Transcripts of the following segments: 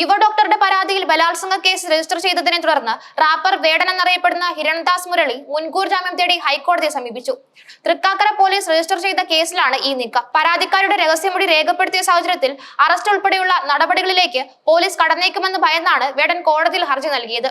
യുവ ഡോക്ടറുടെ പരാതിയിൽ ബലാത്സംഗ കേസ് രജിസ്റ്റർ ചെയ്തതിനെ തുടർന്ന് റാപ്പർ വേടൻ എന്നറിയപ്പെടുന്ന ഹിരൺദാസ് മുരളി മുൻകൂർ ജാമ്യം തേടി ഹൈക്കോടതിയെ സമീപിച്ചു. തൃക്കാക്കര പോലീസ് രജിസ്റ്റർ ചെയ്ത കേസിലാണ് ഈ നീക്കം. പരാതിക്കാരുടെ രഹസ്യമൊഴി രേഖപ്പെടുത്തിയ സാഹചര്യത്തിൽ അറസ്റ്റ് ഉൾപ്പെടെയുള്ള നടപടികളിലേക്ക് പോലീസ് കടന്നേക്കുമെന്ന് ഭയന്നാണ് വേടൻ കോടതിയിൽ ഹർജി നൽകിയത്.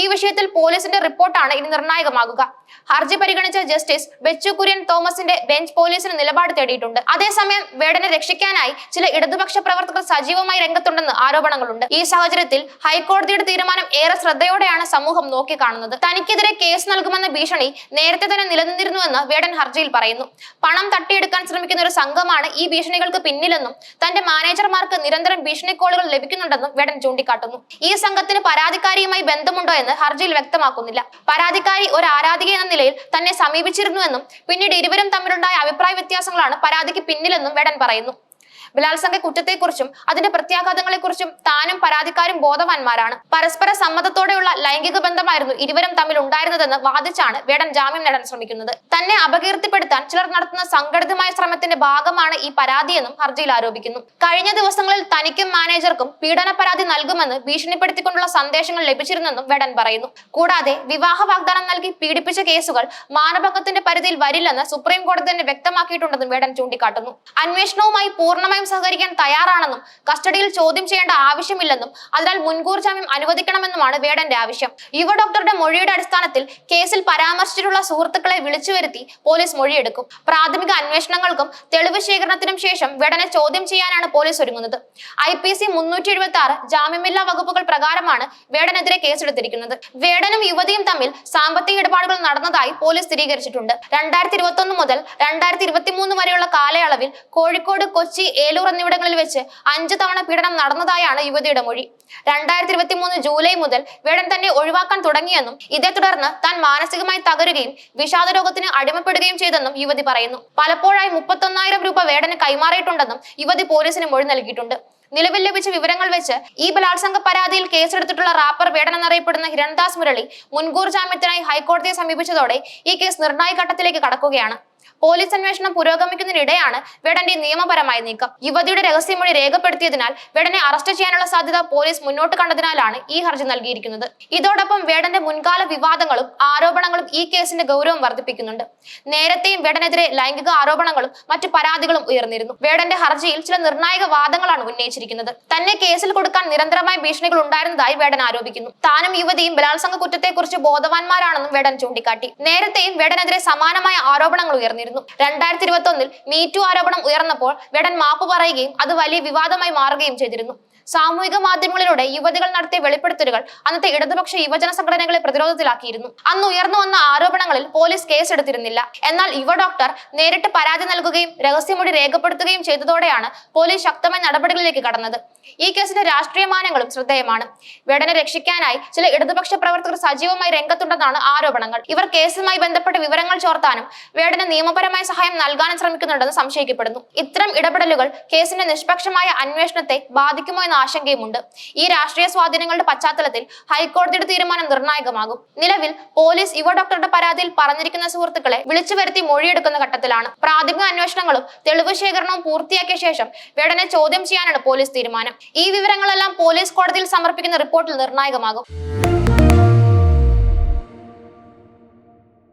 ഈ വിഷയത്തിൽ പോലീസിന്റെ റിപ്പോർട്ടാണ് ഇനി നിർണായകമാകുക. ഹർജി പരിഗണിച്ച ജസ്റ്റിസ് ബെച്ചു കുര്യൻ തോമസിന്റെ ബെഞ്ച് പോലീസിന് നിലപാട് തേടിയിട്ടുണ്ട്. അതേസമയം വേടനെ രക്ഷിക്കാനായി ചില ഇടതുപക്ഷ പ്രവർത്തകർ സജീവമായി രംഗത്തുണ്ടെന്ന് ആരോപണങ്ങളുണ്ട്. ഈ സാഹചര്യത്തിൽ ഹൈക്കോടതിയുടെ തീരുമാനം ഏറെ ശ്രദ്ധയോടെയാണ് സമൂഹം നോക്കിക്കാണുന്നത്. തനിക്കെതിരെ കേസ് നൽകുമെന്ന ഭീഷണി നേരത്തെ തന്നെ നിലനിന്നിരുന്നുവെന്ന് വേടൻ ഹർജിയിൽ പറയുന്നു. പണം തട്ടിയെടുക്കാൻ ശ്രമിക്കുന്ന ഒരു സംഘമാണ് ഈ ഭീഷണികൾക്ക് പിന്നിലെന്നും തന്റെ മാനേജർമാർക്ക് നിരന്തരം ഭീഷണിക്കോളുകൾ ലഭിക്കുന്നുണ്ടെന്നും വേടൻ ചൂണ്ടിക്കാട്ടുന്നു. ഈ സംഘത്തിന് പരാതിക്കാരിയുമായി ബന്ധമുണ്ടോ എന്ന് ഹർജിയിൽ വ്യക്തമാക്കുന്നില്ല. പരാതിക്കാരി ഒരു ആരാധിക എന്ന നിലയിൽ തന്നെ സമീപിച്ചിരുന്നുവെന്നും പിന്നീട് ഇരുവരും തമ്മിലുണ്ടായ അഭിപ്രായ വ്യത്യാസങ്ങളാണ് പരാതിക്ക് പിന്നിലെന്നും വെടൻ പറയുന്നു. ബലാത്സംഗ കുറ്റത്തെക്കുറിച്ചും അതിന്റെ പ്രത്യാഘാതങ്ങളെക്കുറിച്ചും താനും പരാതിക്കാരും ബോധവാന്മാരാണ്. പരസ്പര സമ്മതത്തോടെയുള്ള ലൈംഗിക ബന്ധമായിരുന്നു ഇരുവരും തമ്മിൽ ഉണ്ടായിരുന്നതെന്ന് വാദിച്ചാണ് വേടൻ ജാമ്യം നേടാൻ ശ്രമിക്കുന്നത്. തന്നെ അപകീർത്തിപ്പെടുത്താൻ ചിലർ നടത്തുന്ന സംഘടിതമായ ശ്രമത്തിന്റെ ഭാഗമാണ് ഈ പരാതിയെന്നും ഹർജിയിൽ ആരോപിക്കുന്നു. കഴിഞ്ഞ ദിവസങ്ങളിൽ തനിക്കും മാനേജർക്കും പീഡന പരാതി നൽകുമെന്ന് ഭീഷണിപ്പെടുത്തിക്കൊണ്ടുള്ള സന്ദേശങ്ങൾ ലഭിച്ചിരുന്നെന്നും വേടൻ പറയുന്നു. കൂടാതെ വിവാഹ വാഗ്ദാനം നൽകി പീഡിപ്പിച്ച കേസുകൾ മാനഭംഗത്തിന്റെ പരിധിയിൽ വരില്ലെന്ന് സുപ്രീം കോടതി തന്നെ വ്യക്തമാക്കിയിട്ടുണ്ടെന്നും വേടൻ ചൂണ്ടിക്കാട്ടുന്നു. അന്വേഷണവുമായി പൂർണമായും സഹകരിക്കാൻ തയ്യാറാണെന്നും കസ്റ്റഡിയിൽ ചോദ്യം ചെയ്യേണ്ട ആവശ്യമില്ലെന്നും അതിനാൽ മുൻകൂർ ജാമ്യം അനുവദിക്കണമെന്നുമാണ് വേടന്റെ ആവശ്യം. യുവ ഡോക്ടറുടെ മൊഴിയുടെ അടിസ്ഥാനത്തിൽ കേസിൽ പരാമർശിച്ചിട്ടുള്ള സുഹൃത്തുക്കളെ വിളിച്ചു വരുത്തി പോലീസ് മൊഴിയെടുക്കും. പ്രാഥമിക അന്വേഷണങ്ങൾക്കും തെളിവ് ശേഖരണത്തിനും ശേഷം വേടനെ ചോദ്യം ചെയ്യാനാണ് പോലീസ് ഒരുങ്ങുന്നത്. ഐ പി സി മുന്നൂറ്റി എഴുപത്തി ആറ് ജാമ്യമില്ലാ വകുപ്പുകൾ പ്രകാരമാണ് വേടനെതിരെ കേസെടുത്തിരിക്കുന്നത്. വേടനും യുവതിയും തമ്മിൽ സാമ്പത്തിക ഇടപാടുകൾ നടന്നതായി പോലീസ് സ്ഥിരീകരിച്ചിട്ടുണ്ട്. രണ്ടായിരത്തി ഇരുപത്തി ഒന്ന് മുതൽ രണ്ടായിരത്തി ഇരുപത്തി മൂന്ന് വരെയുള്ള കാലയളവിൽ കോഴിക്കോട് കൊച്ചി ഏലൂർ എന്നിവിടങ്ങളിൽ വെച്ച് അഞ്ച് തവണ പീഡനം നടന്നതായാണ് യുവതിയുടെ മൊഴി. രണ്ടായിരത്തി ഇരുപത്തി മൂന്ന് ജൂലൈ മുതൽ വേടൻ തന്നെ ഒഴിവാക്കാൻ തുടങ്ങിയെന്നും ഇതേ തുടർന്ന് താൻ മാനസികമായി തകരുകയും വിഷാദ രോഗത്തിന് അടിമപ്പെടുകയും ചെയ്തെന്നും യുവതി പറയുന്നു. പലപ്പോഴായി മുപ്പത്തൊന്നായിരം രൂപ വേടന് കൈമാറിയിട്ടുണ്ടെന്നും യുവതി പോലീസിന് മൊഴി നൽകിയിട്ടുണ്ട്. നിലവിൽ ലഭിച്ച വിവരങ്ങൾ വെച്ച് ഈ ബലാത്സംഗ പരാതിയിൽ കേസെടുത്തിട്ടുള്ള റാപ്പർ വേടൻ എന്നറിയപ്പെടുന്ന ഹിരൺദാസ് മുരളി മുൻകൂർ ജാമ്യത്തിനായി ഹൈക്കോടതിയെ സമീപിച്ചതോടെ ഈ കേസ് നിർണായക ഘട്ടത്തിലേക്ക് കടക്കുകയാണ്. പോലീസ് അന്വേഷണം പുരോഗമിക്കുന്നതിനിടെയാണ് വെടന്റെ നിയമപരമായ നീക്കം. യുവതിയുടെ രഹസ്യമൊഴി രേഖപ്പെടുത്തിയതിനാൽ വെടനെ അറസ്റ്റ് ചെയ്യാനുള്ള സാധ്യത പോലീസ് മുന്നോട്ട് കണ്ടതിനാലാണ് ഈ ഹർജി നൽകിയിരിക്കുന്നത്. ഇതോടൊപ്പം വേടന്റെ മുൻകാല വിവാദങ്ങളും ആരോപണങ്ങളും ഈ കേസിന്റെ ഗൗരവം വർദ്ധിപ്പിക്കുന്നുണ്ട്. നേരത്തെയും വേടനെതിരെ ലൈംഗിക ആരോപണങ്ങളും മറ്റു പരാതികളും ഉയർന്നിരുന്നു. വേടന്റെ ഹർജിയിൽ ചില നിർണായക വാദങ്ങളാണ് ഉന്നയിച്ചിരിക്കുന്നത്. തന്നെ കേസിൽ കൊടുക്കാൻ നിരന്തരമായ ഭീഷണികൾ ഉണ്ടായിരുന്നതായി വേടൻ ആരോപിക്കുന്നു. താനും യുവതിയും ബലാത്സംഗ കുറ്റത്തെക്കുറിച്ച് ബോധവാന്മാരാണെന്നും വേടൻ ചൂണ്ടിക്കാട്ടി. നേരത്തെയും വേടനെതിരെ സമാനമായ ആരോപണങ്ങൾ ഉയർന്നിരുന്നു രണ്ടായിരത്തി ഇരുപത്തി ഒന്നിൽ മീറ്റു ആരോപണം ഉയർന്നപ്പോൾ വെടൻ മാപ്പ് പറയുകയും അത് വലിയ വിവാദമായി മാറുകയും ചെയ്തിരുന്നു. സാമൂഹിക മാധ്യമങ്ങളിലൂടെ യുവതികൾ നടത്തിയ വെളിപ്പെടുത്തലുകൾ അന്നത്തെ ഇടതുപക്ഷ യുവജന സംഘടനകളെ പ്രതിരോധത്തിലാക്കിയിരുന്നു. അന്ന് ഉയർന്നു വന്ന ആരോപണങ്ങളിൽ പോലീസ് കേസെടുത്തിരുന്നില്ല. എന്നാൽ യുവ ഡോക്ടർ നേരിട്ട് പരാതി നൽകുകയും രഹസ്യമൊഴി രേഖപ്പെടുത്തുകയും ചെയ്തതോടെയാണ് പോലീസ് ശക്തമായ നടപടികളിലേക്ക് കടന്നത്. ഈ കേസിന്റെ രാഷ്ട്രീയ മാനങ്ങളും ശ്രദ്ധേയമാണ്. വേടനെ രക്ഷിക്കാനായി ചില ഇടതുപക്ഷ പ്രവർത്തകർ സജീവമായി രംഗത്തുണ്ടെന്നാണ് ആരോപണങ്ങൾ. ഇവർ കേസുമായി ബന്ധപ്പെട്ട വിവരങ്ങൾ ചോർത്താനും വേടന് നിയമപരമായ സഹായം നൽകാനും ശ്രമിക്കുന്നുണ്ടെന്ന് സംശയിക്കപ്പെടുന്നു. ഇത്തരം ഇടപെടലുകൾ കേസിന്റെ നിഷ്പക്ഷമായ അന്വേഷണത്തെ ബാധിക്കുമോ ആശങ്കയുമുണ്ട്. ഈ രാഷ്ട്രീയ സ്വാധീനങ്ങളുടെ പശ്ചാത്തലത്തിൽ ഹൈക്കോടതിയുടെ തീരുമാനം നിർണായകമാകും. നിലവിൽ പോലീസ് യുവ ഡോക്ടറുടെ പരാതിയിൽ പറഞ്ഞിരിക്കുന്ന സുഹൃത്തുക്കളെ വിളിച്ചു വരുത്തി മൊഴിയെടുക്കുന്ന ഘട്ടത്തിലാണ്. പ്രാഥമിക അന്വേഷണങ്ങളും തെളിവ് ശേഖരണവും പൂർത്തിയാക്കിയ ശേഷം വേടനെ ചോദ്യം ചെയ്യാനാണ് പോലീസ് തീരുമാനം. ഈ വിവരങ്ങളെല്ലാം പോലീസ് കോടതിയിൽ സമർപ്പിക്കുന്ന റിപ്പോർട്ടിൽ നിർണായകമാകും.